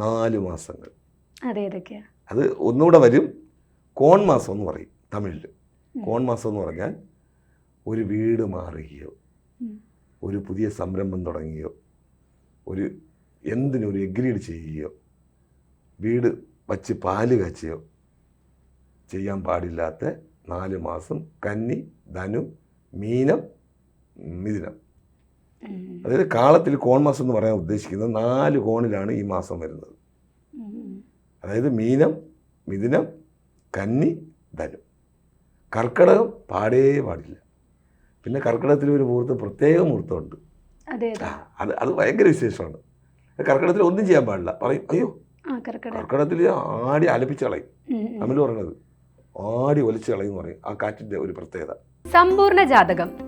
നാല് മാസങ്ങൾ. അതെ ഒന്നുകൂടെ വരും. കോൺ മാസം എന്ന് പറയും തമിഴിൽ കോൺ മാസം എന്ന് പറഞ്ഞാൽ ഒരു വീട് മാറുകയോ ഒരു പുതിയ സംരംഭം തുടങ്ങുകയോ ഒരു എന്തിനും ഒരു എഗ്രീഡ് ചെയ്യുകയോ വീട് വച്ച് പാൽ കാച്ചുകയോ ചെയ്യാൻ പാടില്ലാത്ത നാല് മാസം കന്നി ധനു മീനം മിഥുനം. അതായത് കാളത്തിൽ കോൺ മാസം എന്ന് പറയാൻ ഉദ്ദേശിക്കുന്നത് നാല് കോണിലാണ് ഈ മാസം വരുന്നത്. അതായത് മീനം മിഥുനം കന്നി ധനു. കർക്കിടകം പാടേ പാടില്ല. പിന്നെ കർക്കിടകത്തിൽ ഒരു മുഹൂർത്തം പ്രത്യേക മുഹൂർത്തമുണ്ട്. അതെ അതെ. ഭയങ്കര വിശേഷമാണ്. കർക്കിടകത്തിൽ ഒന്നും ചെയ്യാൻ പാടില്ല. പറയും അയ്യോ കർക്കിടകത്തിൽ ആടി അലപ്പിച്ച് കളയും. നമ്മൾ. പറയണത് ആടി ഒലിച്ച് കളയും എന്ന് പറയും. ആ കാറ്റിന്റെ ഒരു പ്രത്യേകത. സമ്പൂർണ ജാതകം.